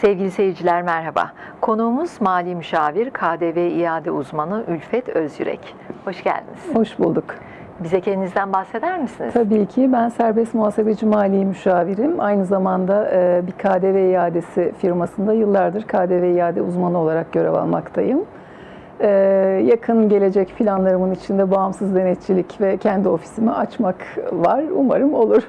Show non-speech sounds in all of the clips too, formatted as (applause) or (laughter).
Sevgili seyirciler merhaba. Konuğumuz mali müşavir, KDV iade uzmanı Ülfet Özyürek. Hoş geldiniz. Hoş bulduk. Bize kendinizden bahseder misiniz? Tabii ki ben serbest muhasebeci mali müşavirim. Aynı zamanda e, bir KDV iadesi firmasında yıllardır KDV iade uzmanı olarak görev almaktayım. E, Yakın gelecek planlarımın içinde bağımsız denetçilik ve kendi ofisimi açmak var. Umarım olur.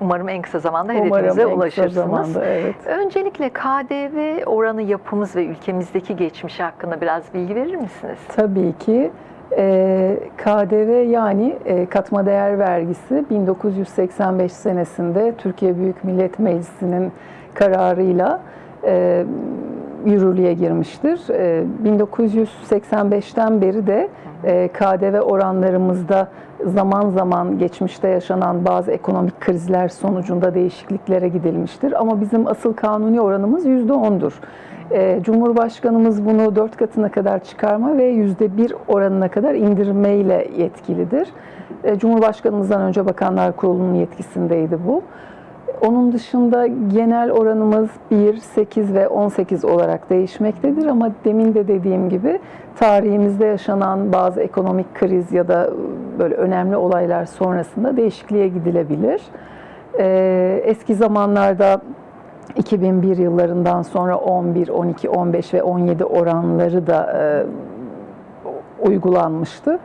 Umarım en kısa zamanda Umarım hedefinize kısa ulaşırsınız. zamanda, evet. Öncelikle KDV oranı yapımız ve ülkemizdeki geçmişi hakkında biraz bilgi verir misiniz? Tabii ki e, KDV yani e, katma değer vergisi 1985 senesinde Türkiye Büyük Millet Meclisi'nin kararıyla e, yürürlüğe girmiştir. E, 1985'ten beri de e, KDV oranlarımızda zaman zaman geçmişte yaşanan bazı ekonomik krizler sonucunda değişikliklere gidilmiştir. Ama bizim asıl kanuni oranımız %10'dur. E, Cumhurbaşkanımız bunu dört katına kadar çıkarma ve yüzde bir oranına kadar indirmeyle yetkilidir. E, Cumhurbaşkanımızdan önce Bakanlar Kurulu'nun yetkisindeydi bu. Onun dışında genel oranımız 1, 8 ve 18 olarak değişmektedir ama demin de dediğim gibi tarihimizde yaşanan bazı ekonomik kriz ya da böyle önemli olaylar sonrasında değişikliğe gidilebilir. Ee, eski zamanlarda 2001 yıllarından sonra 11, 12, 15 ve 17 oranları da e, uygulanmıştı.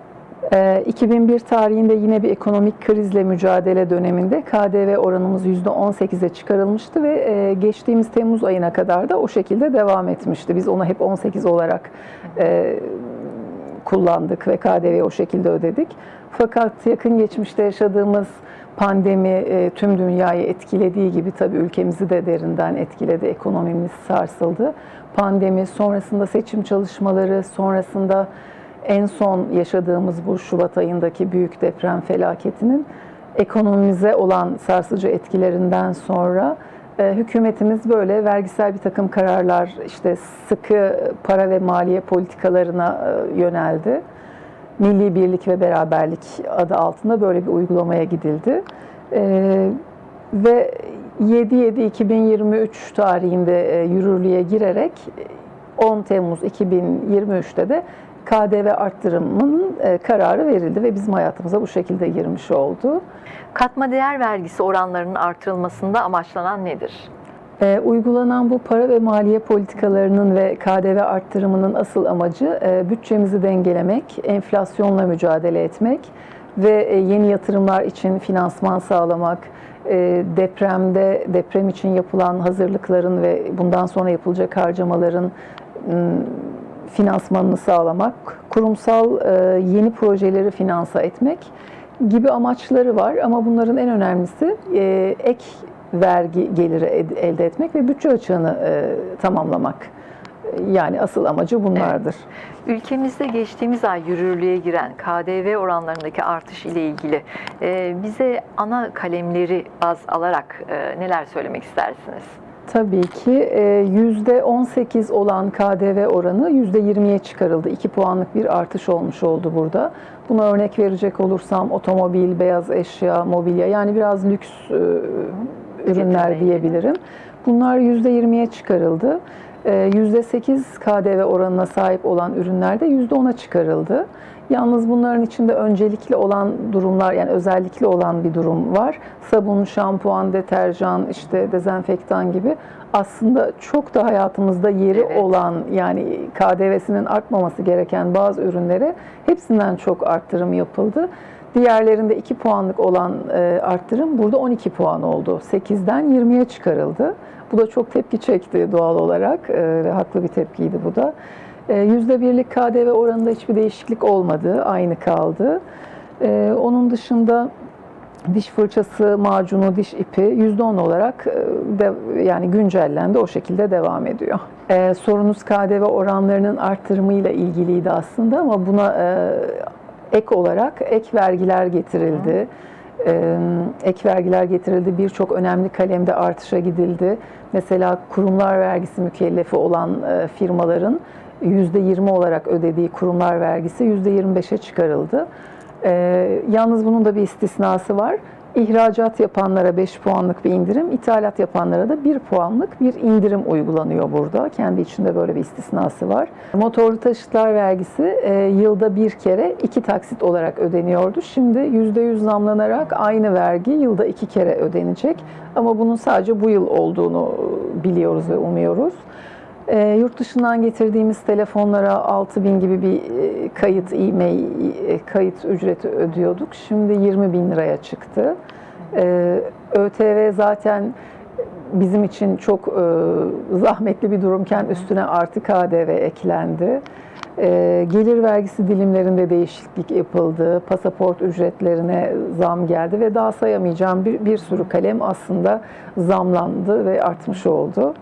Ee, 2001 tarihinde yine bir ekonomik krizle mücadele döneminde KDV oranımız %18'e çıkarılmıştı ve e, geçtiğimiz Temmuz ayına kadar da o şekilde devam etmişti. Biz onu hep 18 olarak e, kullandık ve KDV o şekilde ödedik. Fakat yakın geçmişte yaşadığımız pandemi e, tüm dünyayı etkilediği gibi tabii ülkemizi de derinden etkiledi, ekonomimiz sarsıldı. Pandemi sonrasında seçim çalışmaları, sonrasında en son yaşadığımız bu Şubat ayındaki büyük deprem felaketinin ekonomimize olan sarsıcı etkilerinden sonra e, hükümetimiz böyle vergisel bir takım kararlar, işte sıkı para ve maliye politikalarına e, yöneldi. Milli Birlik ve Beraberlik adı altında böyle bir uygulamaya gidildi. E, ve 7-7-2023 tarihinde yürürlüğe girerek 10 Temmuz 2023'te de KDV arttırımının e, kararı verildi ve bizim hayatımıza bu şekilde girmiş oldu. Katma değer vergisi oranlarının artırılmasında amaçlanan nedir? E, uygulanan bu para ve maliye politikalarının ve KDV arttırımının asıl amacı e, bütçemizi dengelemek, enflasyonla mücadele etmek ve e, yeni yatırımlar için finansman sağlamak, e, depremde deprem için yapılan hazırlıkların ve bundan sonra yapılacak harcamaların finansmanını sağlamak, kurumsal e, yeni projeleri finansa etmek gibi amaçları var. Ama bunların en önemlisi e, ek vergi geliri elde etmek ve bütçe açığını e, tamamlamak. Yani asıl amacı bunlardır. Ülkemizde geçtiğimiz ay yürürlüğe giren KDV oranlarındaki artış ile ilgili bize ana kalemleri baz alarak neler söylemek istersiniz? Tabii ki e, %18 olan KDV oranı %20'ye çıkarıldı. 2 puanlık bir artış olmuş oldu burada. Buna örnek verecek olursam otomobil, beyaz eşya, mobilya yani biraz lüks e, ürünler diyebilirim. Bunlar %20'ye çıkarıldı. E, %8 KDV oranına sahip olan ürünler de %10'a çıkarıldı. Yalnız bunların içinde öncelikli olan durumlar yani özellikle olan bir durum var. Sabun, şampuan, deterjan, işte dezenfektan gibi aslında çok da hayatımızda yeri Evet. olan yani KDV'sinin artmaması gereken bazı ürünlere hepsinden çok arttırım yapıldı. Diğerlerinde 2 puanlık olan e, arttırım burada 12 puan oldu. 8'den 20'ye çıkarıldı. Bu da çok tepki çekti doğal olarak e, ve haklı bir tepkiydi bu da. E, %1'lik KDV oranında hiçbir değişiklik olmadı, aynı kaldı. E, Onun dışında diş fırçası, macunu, diş ipi %10 olarak e, de, yani güncellendi, o şekilde devam ediyor. E, sorunuz KDV oranlarının arttırımıyla ilgiliydi aslında ama buna e, ek olarak ek vergiler getirildi. Ek vergiler getirildi. Birçok önemli kalemde artışa gidildi. Mesela kurumlar vergisi mükellefi olan e, firmaların %20 olarak ödediği kurumlar vergisi %25'e çıkarıldı. E, yalnız bunun da bir istisnası var. İhracat yapanlara 5 puanlık bir indirim, ithalat yapanlara da 1 puanlık bir indirim uygulanıyor burada. Kendi içinde böyle bir istisnası var. Motorlu taşıtlar vergisi e, yılda bir kere iki taksit olarak ödeniyordu. Şimdi %100 zamlanarak aynı vergi yılda iki kere ödenecek. Ama bunun sadece bu yıl olduğunu biliyoruz ve umuyoruz. E, yurt dışından getirdiğimiz telefonlara 6000 gibi bir e, kayıt e-mail e, kayıt ücreti ödüyorduk. Şimdi 20 bin liraya çıktı. E, ÖTV zaten bizim için çok e, zahmetli bir durumken üstüne artı KDV eklendi. E, gelir vergisi dilimlerinde değişiklik yapıldı. Pasaport ücretlerine zam geldi ve daha sayamayacağım bir, bir sürü kalem aslında zamlandı ve artmış oldu.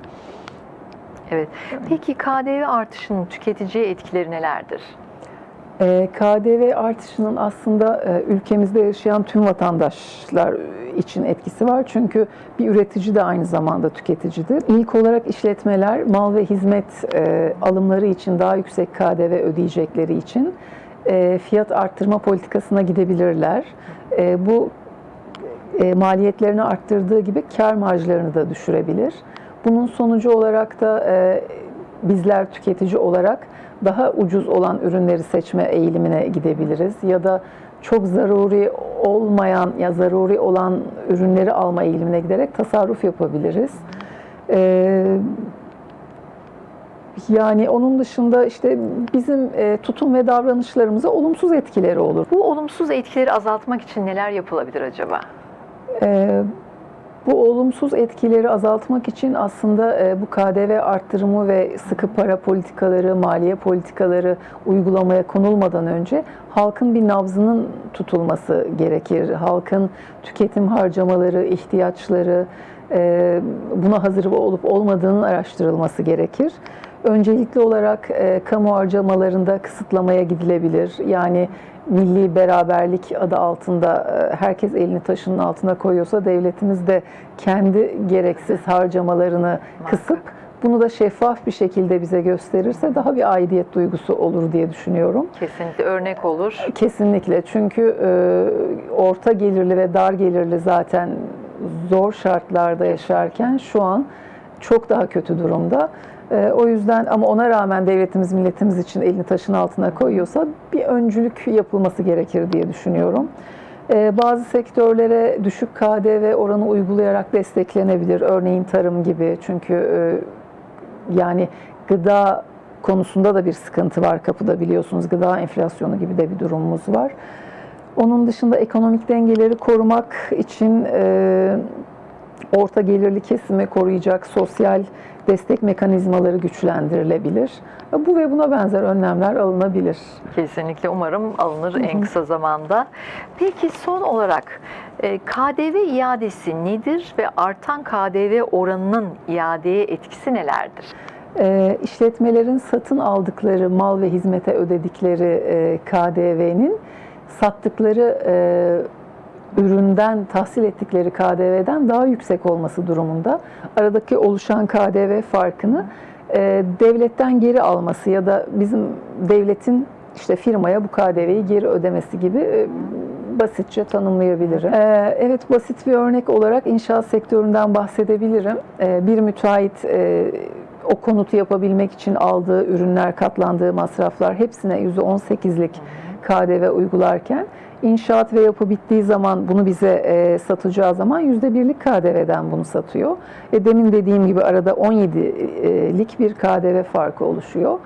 Evet. Peki KDV artışının tüketiciye etkileri nelerdir? E, KDV artışının aslında e, ülkemizde yaşayan tüm vatandaşlar için etkisi var. Çünkü bir üretici de aynı zamanda tüketicidir. İlk olarak işletmeler mal ve hizmet e, alımları için daha yüksek KDV ödeyecekleri için e, fiyat arttırma politikasına gidebilirler. Bu maliyetlerini arttırdığı gibi kar marjlarını da düşürebilir. Bunun sonucu olarak da e, bizler tüketici olarak daha ucuz olan ürünleri seçme eğilimine gidebiliriz ya da çok zaruri olmayan ya zaruri olan ürünleri alma eğilimine giderek tasarruf yapabiliriz. Ee, yani onun dışında işte bizim e, tutum ve davranışlarımıza olumsuz etkileri olur. Bu olumsuz etkileri azaltmak için neler yapılabilir acaba? Ee, bu olumsuz etkileri azaltmak için aslında e, bu KDV arttırımı ve sıkı para politikaları, maliye politikaları uygulamaya konulmadan önce halkın bir nabzının tutulması gerekir. Halkın tüketim harcamaları, ihtiyaçları, e, buna hazır olup olmadığının araştırılması gerekir. Öncelikli olarak e, kamu harcamalarında kısıtlamaya gidilebilir. Yani milli beraberlik adı altında e, herkes elini taşının altına koyuyorsa devletimiz de kendi gereksiz harcamalarını kısıp bunu da şeffaf bir şekilde bize gösterirse daha bir aidiyet duygusu olur diye düşünüyorum. Kesinlikle örnek olur. Kesinlikle çünkü e, orta gelirli ve dar gelirli zaten zor şartlarda yaşarken şu an çok daha kötü durumda. E, o yüzden ama ona rağmen devletimiz milletimiz için elini taşın altına koyuyorsa bir öncülük yapılması gerekir diye düşünüyorum. E, bazı sektörlere düşük KDV oranı uygulayarak desteklenebilir. Örneğin tarım gibi çünkü e, yani gıda konusunda da bir sıkıntı var kapıda biliyorsunuz. Gıda enflasyonu gibi de bir durumumuz var. Onun dışında ekonomik dengeleri korumak için e, orta gelirli kesimi koruyacak sosyal destek mekanizmaları güçlendirilebilir. Bu ve buna benzer önlemler alınabilir. Kesinlikle umarım alınır en kısa zamanda. Peki son olarak e, KDV iadesi nedir ve artan KDV oranının iadeye etkisi nelerdir? E, işletmelerin satın aldıkları mal ve hizmete ödedikleri e, KDV'nin sattıkları e, üründen tahsil ettikleri KDV'den daha yüksek olması durumunda aradaki oluşan KDV farkını e, devletten geri alması ya da bizim devletin işte firmaya bu KDV'yi geri ödemesi gibi e, basitçe tanımlayabilirim. E, evet basit bir örnek olarak inşaat sektöründen bahsedebilirim. E, bir müteahhit e, o konutu yapabilmek için aldığı ürünler, katlandığı masraflar hepsine %18'lik KDV uygularken inşaat ve yapı bittiği zaman bunu bize e, satacağı zaman %1'lik KDV'den bunu satıyor. E, demin dediğim gibi arada 17'lik bir KDV farkı oluşuyor.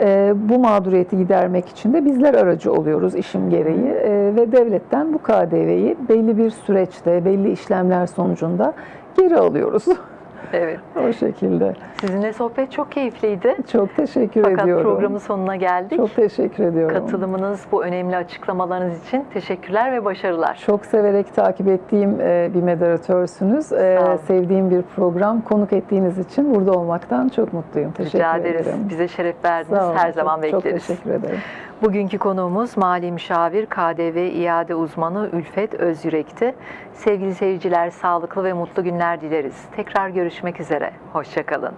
E, bu mağduriyeti gidermek için de bizler aracı oluyoruz işim gereği e, ve devletten bu KDV'yi belli bir süreçte, belli işlemler sonucunda geri alıyoruz. (laughs) Evet. o şekilde. Sizinle sohbet çok keyifliydi. Çok teşekkür Fakat ediyorum. programın sonuna geldik. Çok teşekkür ediyorum. Katılımınız, bu önemli açıklamalarınız için teşekkürler ve başarılar. Çok severek takip ettiğim e, bir moderatörsünüz. E. Sevdiğim bir program. Konuk ettiğiniz için burada olmaktan çok mutluyum. Teşekkür Rica ederiz. ederim. Bize şeref verdiniz. Her zaman bekleriz. Çok teşekkür ederim. Bugünkü konuğumuz mali müşavir, KDV iade uzmanı Ülfet Özyürek'ti. Sevgili seyirciler, sağlıklı ve mutlu günler dileriz. Tekrar görüşmek üzere. Hoşçakalın.